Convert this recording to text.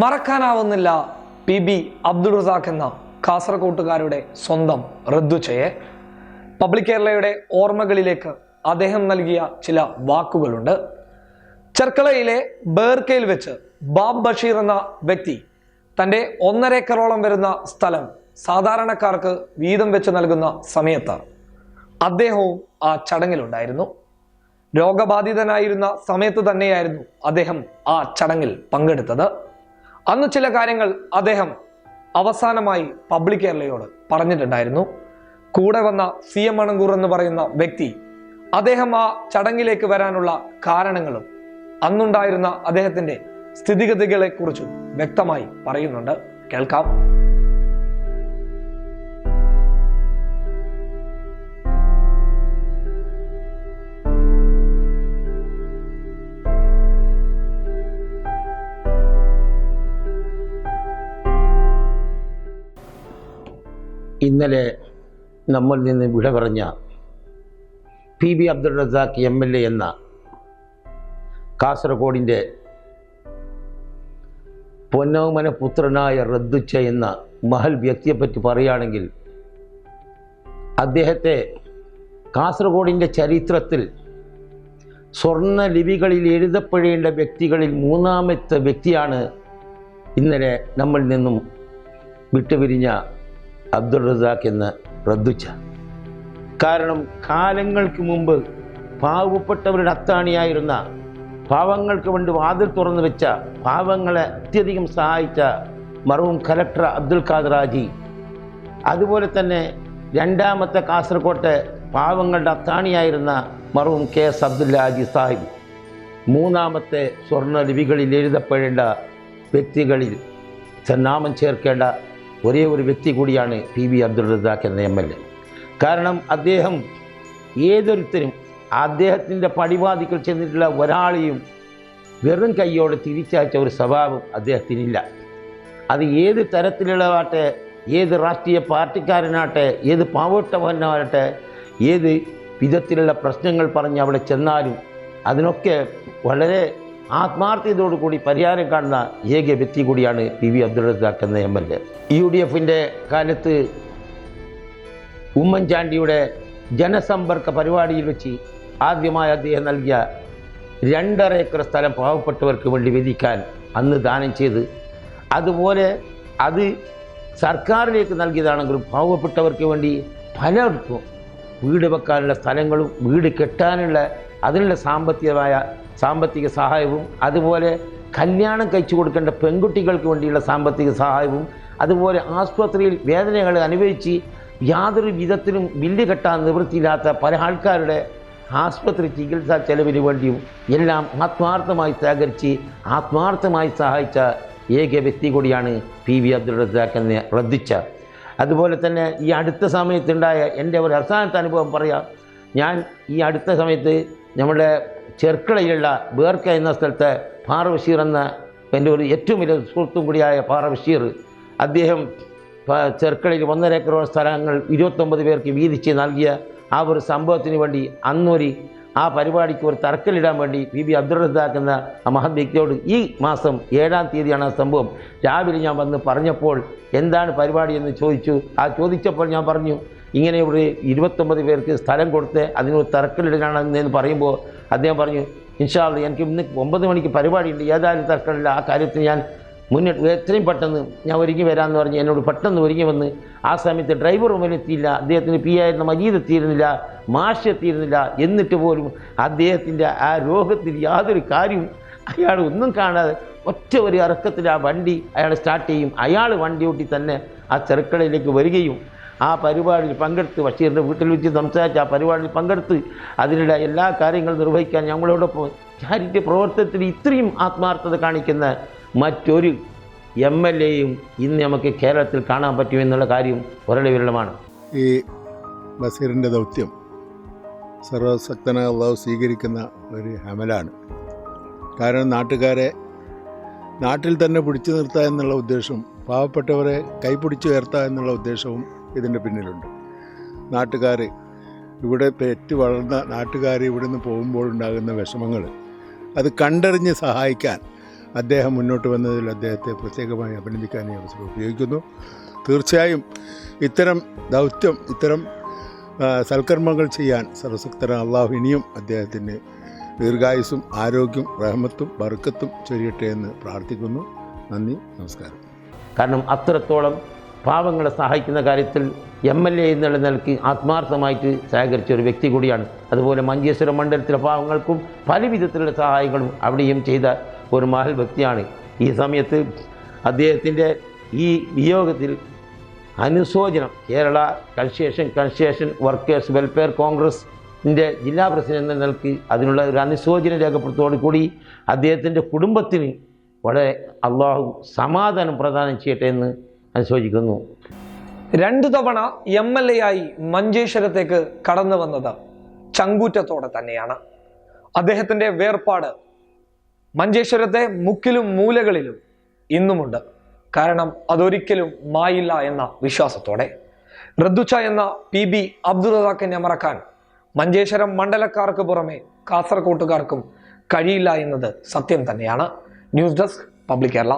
മറക്കാനാവുന്നില്ല P B Abdul Razak എന്ന കാസർകോട്ടുകാരുടെ സ്വന്തം റദ്ദുച്ചയെ. പബ്ലിക് കേരളയുടെ ഓർമ്മകളിലേക്ക് അദ്ദേഹം നൽകിയ ചില വാക്കുകളുണ്ട്. ചെർക്കളയിലെ ബേർക്കയിൽ വെച്ച് ബാബ് ബഷീർ എന്ന വ്യക്തി തന്റെ ഒന്നര ഏക്കറോളം വരുന്ന സ്ഥലം സാധാരണക്കാർക്ക് വീതം വെച്ച് നൽകുന്ന സമയത്ത് അദ്ദേഹവും ആ ചടങ്ങിലുണ്ടായിരുന്നു. രോഗബാധിതനായിരുന്ന സമയത്ത് തന്നെയായിരുന്നു അദ്ദേഹം ആ ചടങ്ങിൽ പങ്കെടുത്തത്. അന്ന് ചില കാര്യങ്ങൾ അദ്ദേഹം അവസാനമായി പബ്ലിക് കേരളയോട് പറഞ്ഞിട്ടുണ്ടായിരുന്നു. കൂടെ വന്ന സി എം മണങ്കൂർ എന്ന് പറയുന്ന വ്യക്തി അദ്ദേഹം ആ ചടങ്ങിലേക്ക് വരാനുള്ള കാരണങ്ങളും അന്നുണ്ടായിരുന്ന അദ്ദേഹത്തിന്റെ സ്ഥിതിഗതികളെക്കുറിച്ചും വ്യക്തമായി പറയുന്നുണ്ട്. കേൾക്കാം. ഇന്നലെ നമ്മൾ നിന്ന് വിട പറഞ്ഞ P B Abdul Razak M L A എന്ന കാസർഗോഡിന്റെ പൊന്നോമന പുത്രനായ റദ്ദുച്ച എന്ന മഹൽ വ്യക്തിയെപ്പറ്റി പറയുകയാണെങ്കിൽ അദ്ദേഹത്തെ കാസർഗോഡിന്റെ ചരിത്രത്തിൽ സ്വർണ ലിപികളിൽ എഴുതപ്പെടേണ്ട വ്യക്തികളിൽ മൂന്നാമത്തെ വ്യക്തിയാണ് ഇന്നലെ നമ്മൾ നിന്നും വിട്ടുപിരിഞ്ഞ അബ്ദുൾ റസാഖ് എന്ന് റദ്ദുച്ച. കാരണം കാലങ്ങൾക്ക് മുമ്പ് പാവപ്പെട്ടവരുടെ അത്താണിയായിരുന്ന പാവങ്ങൾക്ക് വേണ്ടി വാതിൽ തുറന്നു വെച്ച പാവങ്ങളെ അത്യധികം സഹായിച്ച മറവും കലക്ടർ അബ്ദുൽ ഖാദർ ആജി അതുപോലെ തന്നെ രണ്ടാമത്തെ കാസർകോട്ടെ പാവങ്ങളുടെ അത്താണിയായിരുന്ന മറവും K S Abdullah Haji Sahib. മൂന്നാമത്തെ സ്വർണ ലിപികളിൽ എഴുതപ്പെടേണ്ട വ്യക്തികളിൽ നാമം ചേർക്കേണ്ട ഒരേ ഒരു വ്യക്തി കൂടിയാണ് പി ബി അബ്ദുൾ റസാഖ് എന്ന എം എൽ എ. കാരണം അദ്ദേഹം ഏതൊരുത്തരും അദ്ദേഹത്തിന്റെ പടിവാദിക്കൽ ചെന്നിട്ടുള്ള ഒരാളെയും വെറും കൈയോടെ തിരിച്ചയച്ച ഒരു സ്വഭാവം അദ്ദേഹത്തിനില്ല. അത് ഏത് തരത്തിലുള്ളതാട്ടെ ഏത് രാഷ്ട്രീയ പാർട്ടിക്കാരനാട്ടെ ഏത് പാവട്ടവനാകട്ടെ ഏത് വിധത്തിലുള്ള പ്രശ്നങ്ങൾ പറഞ്ഞ് അവിടെ ചെന്നാലും അതിനൊക്കെ വളരെ ആത്മാർത്ഥതയോടു കൂടി പരിഹാരം കാണുന്ന ഏക വ്യക്തി കൂടിയാണ് പി വി അബ്ദുൾ റസാഖ് എന്ന M L A. U D എഫിന്റെ കാലത്ത് ഉമ്മൻചാണ്ടിയുടെ ജനസമ്പർക്ക പരിപാടിയിൽ വെച്ച് ആദ്യമായി അദ്ദേഹം നൽകിയ രണ്ടര ഏക്കർ സ്ഥലം പാവപ്പെട്ടവർക്ക് വേണ്ടി വിധിക്കാൻ അന്ന് ദാനം ചെയ്ത് അതുപോലെ അത് സർക്കാരിലേക്ക് നൽകിയതാണെങ്കിലും പാവപ്പെട്ടവർക്ക് വേണ്ടി പലർക്കും വീട് വെക്കാനുള്ള സ്ഥലങ്ങളും വീട് കെട്ടാനുള്ള അതിനുള്ള സാമ്പത്തികമായ സാമ്പത്തിക സഹായവും അതുപോലെ കല്യാണം കഴിച്ചു കൊടുക്കേണ്ട പെൺകുട്ടികൾക്ക് വേണ്ടിയുള്ള സാമ്പത്തിക സഹായവും അതുപോലെ ആശുപത്രിയിൽ വേദനകൾ അനുഭവിച്ച് യാതൊരു വിധത്തിലും ബില്ല് കെട്ടാൻ നിവൃത്തിയില്ലാത്ത പല ആൾക്കാരുടെ ആസ്പത്രി ചികിത്സാ ചെലവിന് വേണ്ടിയും എല്ലാം ആത്മാർത്ഥമായി സഹകരിച്ച് ആത്മാർത്ഥമായി സഹായിച്ച ഏക വ്യക്തി കൂടിയാണ് പി വി അബ്ദുൾ റസാഖ് എന്നെ റദ്ദിച്ച അതുപോലെ തന്നെ ഈ അടുത്ത സമയത്തുണ്ടായ എന്റെ ഒരു അവസാനത്തെ അനുഭവം പറയാം. ഞാൻ ഈ അടുത്ത സമയത്ത് നമ്മുടെ ചെർക്കളയിലുള്ള ബേർക്ക എന്ന സ്ഥലത്തെ പാറ ബഷീർ എന്ന എന്റെ ഒരു ഏറ്റവും വലിയ സുഹൃത്തും കൂടിയായ പാറ ബഷീർ അദ്ദേഹം ചെർക്കളയിൽ ഒന്നര ഏക്കറോളം സ്ഥലങ്ങൾ ഇരുപത്തൊമ്പത് പേർക്ക് വീതിച്ച് നൽകിയ ആ ഒരു സംഭവത്തിന് വേണ്ടി അന്നൊരു ആ പരിപാടിക്ക് ഒരു തറക്കല്ലിടാൻ വേണ്ടി പി ബി അബ്ദുൾ റസാഖ് എന്ന ആ മഹത് വ്യക്തിയോട് ഈ മാസം ഏഴാം തീയതിയാണ് ആ സംഭവം. രാവിലെ ഞാൻ വന്ന് പറഞ്ഞപ്പോൾ എന്താണ് പരിപാടി എന്ന് ചോദിച്ചു. ആ ചോദിച്ചപ്പോൾ ഞാൻ പറഞ്ഞു ഇങ്ങനെ ഒരു ഇരുപത്തൊമ്പത് പേർക്ക് സ്ഥലം കൊടുത്ത് അതിനൊരു തറക്കല്ലിടാണ് എന്ന് പറയുമ്പോൾ അദ്ദേഹം പറഞ്ഞു ഇൻഷാല്ല എനിക്ക് ഇന്ന് ഒമ്പത് മണിക്ക് പരിപാടിയുണ്ട്. ഏതായാലും തർക്കമില്ല ആ കാര്യത്തിൽ ഞാൻ മുന്നിട്ട് എത്രയും പെട്ടെന്ന് ഞാൻ ഒരുങ്ങി വരാമെന്ന് പറഞ്ഞ് എന്നോട് പെട്ടെന്ന് ഒരുങ്ങി വന്ന് ആ സമയത്ത് ഡ്രൈവർ മുമ്പിൽ എത്തിയില്ല. അദ്ദേഹത്തിന് പി ആയിരുന്ന മജീദ് എത്തിയിരുന്നില്ല മാഷ് എത്തിയിരുന്നില്ല. എന്നിട്ട് പോലും അദ്ദേഹത്തിന്റെ ആ രോഗത്തിൽ യാതൊരു കാര്യവും അയാൾ ഒന്നും കാണാതെ ഒറ്റ ഒരു ഇറക്കത്തിൽ ആ വണ്ടി അയാൾ സ്റ്റാർട്ട് ചെയ്യും. അയാൾ വണ്ടി ഓട്ടി തന്നെ ആ ചെറുക്കളയിലേക്ക് വരികയും ആ പരിപാടിയിൽ പങ്കെടുത്ത് ബഷീറിന്റെ വീട്ടിൽ വെച്ച് സംസാരിച്ച് ആ പരിപാടിയിൽ പങ്കെടുത്ത് അതിനിടെ എല്ലാ കാര്യങ്ങളും നിർവഹിക്കാൻ ഞങ്ങളോടൊപ്പം ചാരിറ്റി പ്രവർത്തനത്തിൽ ഇത്രയും ആത്മാർത്ഥത കാണിക്കുന്ന മറ്റൊരു എം എൽ എയും ഇന്ന് നമുക്ക് കേരളത്തിൽ കാണാൻ പറ്റുമെന്നുള്ള കാര്യം വളരെ വിരളമാണ്. ഈ ബഷീറിന്റെ ദൗത്യം സർവശക്തനായ അള്ളാഹു സ്വീകരിക്കുന്ന ഒരു ഹമലാണ്. കാരണം നാട്ടുകാരെ നാട്ടിൽ തന്നെ പിടിച്ചു നിർത്തുക എന്നുള്ള ഉദ്ദേശം പാവപ്പെട്ടവരെ കൈപിടിച്ചു ഉയർത്തുക എന്നുള്ള ഉദ്ദേശവും ഇതിന്റെ പിന്നിലുണ്ട്. നാട്ടുകാർ ഇവിടെ പെറ്റ് വളർന്ന നാട്ടുകാർ ഇവിടെ നിന്ന് പോകുമ്പോഴുണ്ടാകുന്ന വിഷമങ്ങൾ അത് കണ്ടറിഞ്ഞ് സഹായിക്കാൻ അദ്ദേഹം മുന്നോട്ട് വന്നതിൽ അദ്ദേഹത്തെ പ്രത്യേകമായി അഭിനന്ദിക്കാൻ ഈ അവസരം ഉപയോഗിക്കുന്നു. തീർച്ചയായും ഇത്തരം ദൗത്യം ഇത്തരം സൽക്കർമ്മങ്ങൾ ചെയ്യാൻ സർവശക്തന അള്ളാഹു ഇനിയും അദ്ദേഹത്തിന് ദീർഘായുസും ആരോഗ്യം റഹമത്തും ബർക്കത്തും ചൊരിയട്ടെ എന്ന് പ്രാർത്ഥിക്കുന്നു. നന്ദി നമസ്കാരം. കാരണം അത്രത്തോളം പാവങ്ങളെ സഹായിക്കുന്ന കാര്യത്തിൽ എം എൽ എ എന്നുള്ള നിലയ്ക്ക് ആത്മാർത്ഥമായിട്ട് സഹകരിച്ച ഒരു വ്യക്തി കൂടിയാണ്. അതുപോലെ മഞ്ചേശ്വരം മണ്ഡലത്തിലെ പാവങ്ങൾക്കും പല വിധത്തിലുള്ള സഹായങ്ങളും അവിടെയും ചെയ്ത ഒരു മഹൽ വ്യക്തിയാണ്. ഈ സമയത്ത് അദ്ദേഹത്തിന്റെ ഈ വിയോഗത്തിൽ അനുശോചനം Kerala construction construction workers welfare Congress കോൺഗ്രസിന്റെ ജില്ലാ പ്രസിഡന്റ് എന്ന നിലയ്ക്ക് അതിനുള്ള ഒരു അനുശോചനം രേഖപ്പെടുത്തോടു കൂടി അദ്ദേഹത്തിന്റെ കുടുംബത്തിന് വളരെ അള്ളാഹു സമാധാനം പ്രദാനം ചെയ്യട്ടെ എന്ന് അനുശോചിക്കുന്നു. രണ്ടു തവണ എം എൽ എ ആയി മഞ്ചേശ്വരത്തേക്ക് കടന്നു വന്നത് ചങ്കൂറ്റത്തോടെ തന്നെയാണ്. അദ്ദേഹത്തിന്റെ വേർപാട് മഞ്ചേശ്വരത്തെ മുക്കിലും മൂലകളിലും ഇന്നുമുണ്ട്. കാരണം അതൊരിക്കലും മായില്ല എന്ന വിശ്വാസത്തോടെ. റദ്ദുച്ച എന്ന പി ബി അബ്ദുറസാഖിനെ മറക്കാൻ മഞ്ചേശ്വരം മണ്ഡലക്കാർക്ക് പുറമെ കാസർകോട്ടുകാർക്കും കഴിയില്ല എന്നത് സത്യം തന്നെയാണ്. News desk public Kerala.